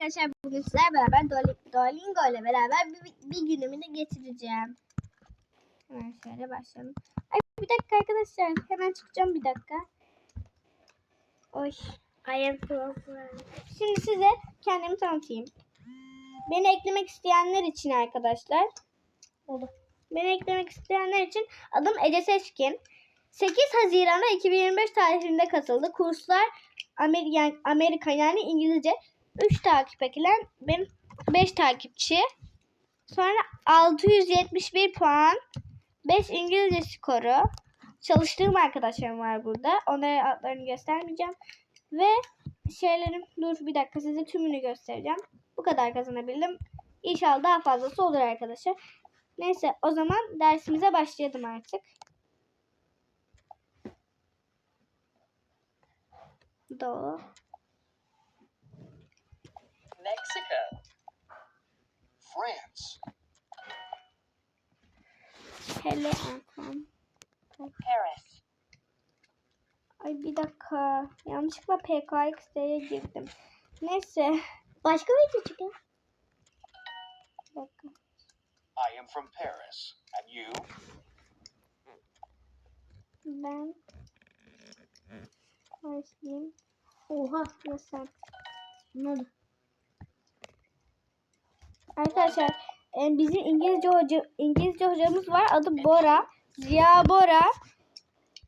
Arkadaşlar bugün sizlerle beraber Duoli- Duolingo ile beraber bir, bir günümü de geçireceğim. Hemen şöyle başlayalım. Ay bir dakika arkadaşlar. Hemen çıkacağım bir dakika. Oy. I am Şimdi size kendimi tanıtayım. Beni eklemek isteyenler için arkadaşlar. Oldu. Beni eklemek isteyenler için adım Ece Seçkin. 8 Haziran'da 2025 tarihinde katıldı. Kurslar Amer yani Amerika yani İngilizce 3 takip edilen benim 5 takipçi. Sonra 671 puan. 5 İngilizce skoru. Çalıştığım arkadaşlarım var burada. Onlara adlarını göstermeyeceğim. Ve şeylerim dur bir dakika size tümünü göstereceğim. Bu kadar kazanabildim. İnşallah daha fazlası olur arkadaşlar. Neyse o zaman dersimize başlayalım artık. Doğru. Mexico, France, Hele Anton. Paris, Ay bir dakika. Yanlışlıkla PKX'ye girdim. Neyse. Başka video çıkıyor. Bir dakika. I am from Paris. And you? Ben Paris'liyim. Oha sen. Ne oldu? Arkadaşlar bizim İngilizce hoca İngilizce hocamız var. Adı Bora. Ziya Bora.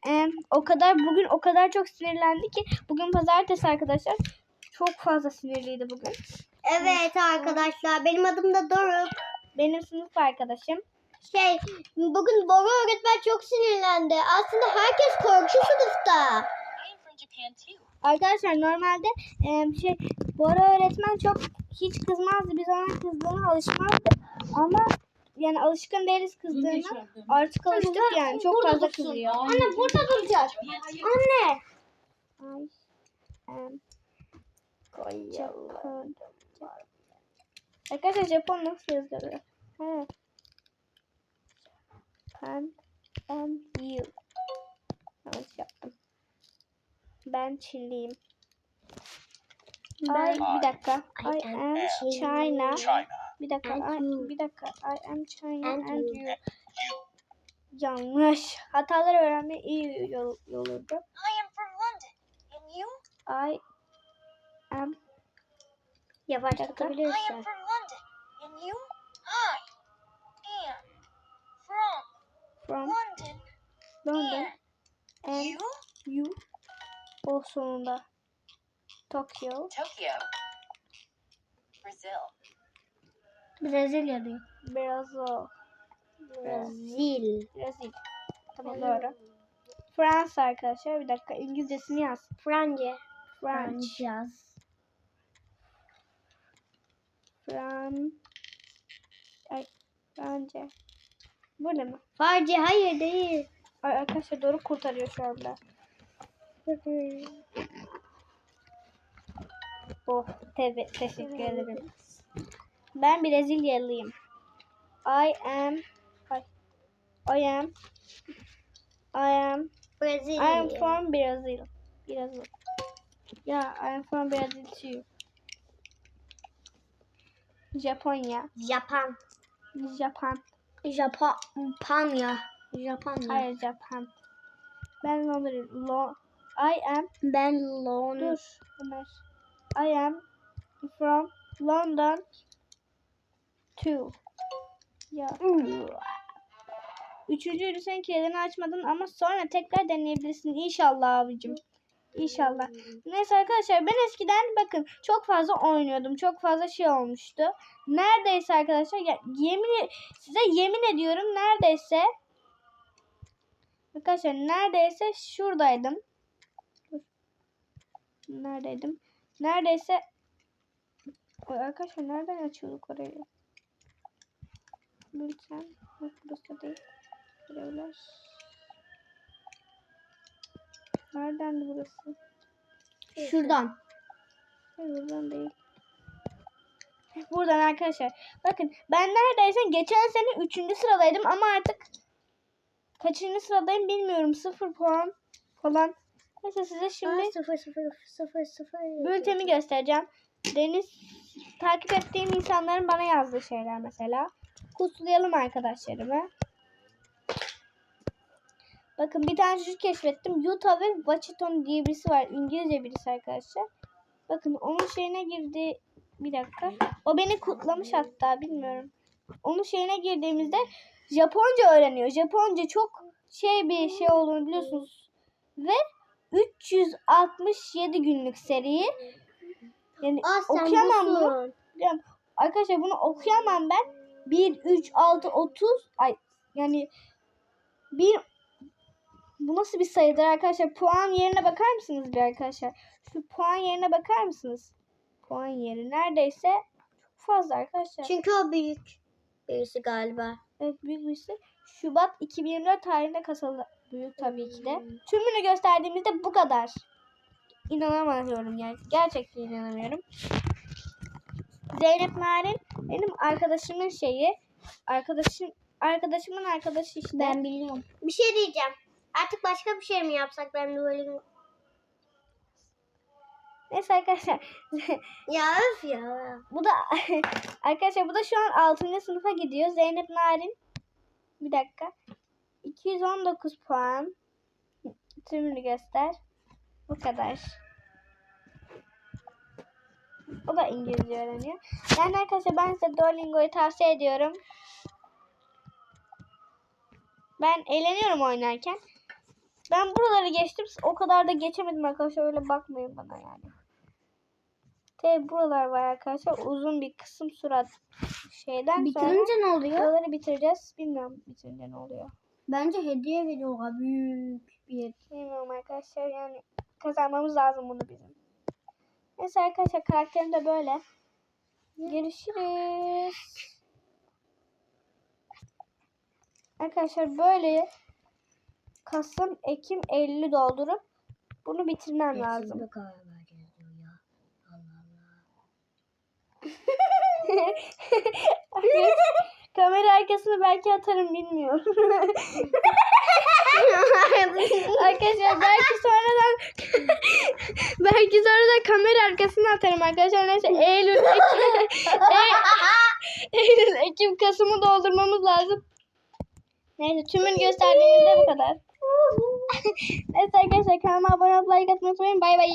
E, o kadar bugün o kadar çok sinirlendi ki bugün pazartesi arkadaşlar. Çok fazla sinirliydi bugün. Evet arkadaşlar benim adım da Doruk. Benim sınıf arkadaşım. Şey bugün Bora öğretmen çok sinirlendi. Aslında herkes korktu sınıfta. Arkadaşlar normalde e, şey Bora öğretmen çok hiç kızmazdı. Biz ona kızdığına alışmazdık. Ama yani alışkın değiliz kızdığına. Artık alıştık yani. Çok fazla kızıyor. Anne burada duracak. Anne. Ay. em, Japon. Arkadaşlar Japon nasıl yazılıyor? Ha. Japan and you. Yanlış yaptım. Ben Çinliyim. Ay bir dakika. I am China. China. Bir dakika. And I, bir dakika. I am China And and, you. you. Yanlış. Hataları öğrenme iyi yol, yolurdu. I am from London. And you? I am Yavaşlatabilirsin. from London. And you? I am from from London. London and you? you. O sonunda. Tokyo. Tokyo. Brazil. Brezilya'dayım. Brazil. Brazil. Brazil. Tamam doğru. Fransa arkadaşlar. Bir dakika İngilizcesini yaz. Franca. French. Francaz. Fran. Ay. Franca. Böyle mi? Farci hayır değil. Ay arkadaşlar doğru kurtarıyor şu anda. Oh, tebe teşekkür ederim. Ben Brezilyalıyım. I am I am I am I Brezilya. am from Brazil. Brazil. Yeah, I am from Brazil too. Japonya. Japan. Japan. Japonya. Japonya. Hayır Japan. Ben Londra. Lo I am Ben Lon. Dur Ömer. I am from London too. Ya. Üçüncü sen kilidini açmadın ama sonra tekrar deneyebilirsin inşallah abicim. İnşallah. Neyse arkadaşlar ben eskiden bakın çok fazla oynuyordum. Çok fazla şey olmuştu. Neredeyse arkadaşlar ya, yemin size yemin ediyorum neredeyse Arkadaşlar neredeyse şuradaydım. Neredeydim? Neredeyse arkadaşlar nereden açıyorduk orayı? Lütfen. Yok burası değil. Görevler. Neredendi burası? Şuradan. Hayır buradan değil. Buradan arkadaşlar. Bakın ben neredeyse geçen sene 3. sıradaydım ama artık kaçıncı sıradayım bilmiyorum. 0 puan falan. Neyse size şimdi Aa, sıfır sıfır sıfır sıfır. bültemi göstereceğim. Deniz takip ettiğim insanların bana yazdığı şeyler mesela. Kutlayalım arkadaşlarımı. Bakın bir tane çocuk keşfettim. Yuta ve Washington diye birisi var. İngilizce birisi arkadaşlar. Bakın onun şeyine girdi. Bir dakika. O beni kutlamış hatta bilmiyorum. Onun şeyine girdiğimizde Japonca öğreniyor. Japonca çok şey bir şey olduğunu biliyorsunuz. Ve 367 günlük seri. Yani okuyamam bunu. Yani arkadaşlar bunu okuyamam ben. 1, 3, 6, 30. Ay yani bir bu nasıl bir sayıdır arkadaşlar? Puan yerine bakar mısınız bir arkadaşlar? Şu puan yerine bakar mısınız? Puan yeri neredeyse çok fazla arkadaşlar. Çünkü o büyük birisi galiba. Evet büyük birisi. Şubat 2024 tarihinde kasalı. Büyük tabii ki de. Tümünü gösterdiğimizde bu kadar. İnanamıyorum yani. Gerçekten inanamıyorum. Zeynep Narin benim arkadaşımın şeyi. Arkadaşım arkadaşımın arkadaşı işte. Ben biliyorum. Bir şey diyeceğim. Artık başka bir şey mi yapsak ben Duolingo? Neyse arkadaşlar. Ya öf ya. bu da arkadaşlar bu da şu an 6. sınıfa gidiyor. Zeynep Narin. Bir dakika. 219 puan. Tümünü göster. Bu kadar. O da İngilizce öğreniyor. Yani arkadaşlar ben size Duolingo'yu tavsiye ediyorum. Ben eğleniyorum oynarken. Ben buraları geçtim. O kadar da geçemedim arkadaşlar. Öyle bakmayın bana yani. Tabi buralar var arkadaşlar. Uzun bir kısım surat şeyden sonra ne oluyor? buraları bitireceğiz. Bilmiyorum bitirince ne oluyor. Bence hediye veriyorlar büyük bir. Bilmiyorum arkadaşlar yani kazanmamız lazım bunu bizim. Neyse arkadaşlar karakterim de böyle. Görüşürüz. Arkadaşlar böyle Kasım, Ekim, Eylül'ü doldurup bunu bitirmem lazım. Kamera arkasını belki atarım bilmiyorum. Arkadaşlar belki sonradan belki sonradan kamera arkasına atarım arkadaşlar. Neyse Eylül, Ekim, E- Eylül, Ekim, Kasım'ı doldurmamız lazım. Neyse tümünü gösterdiğimizde bu kadar. Neyse arkadaşlar kanalıma abone olup like atmayı unutmayın. Bay bay.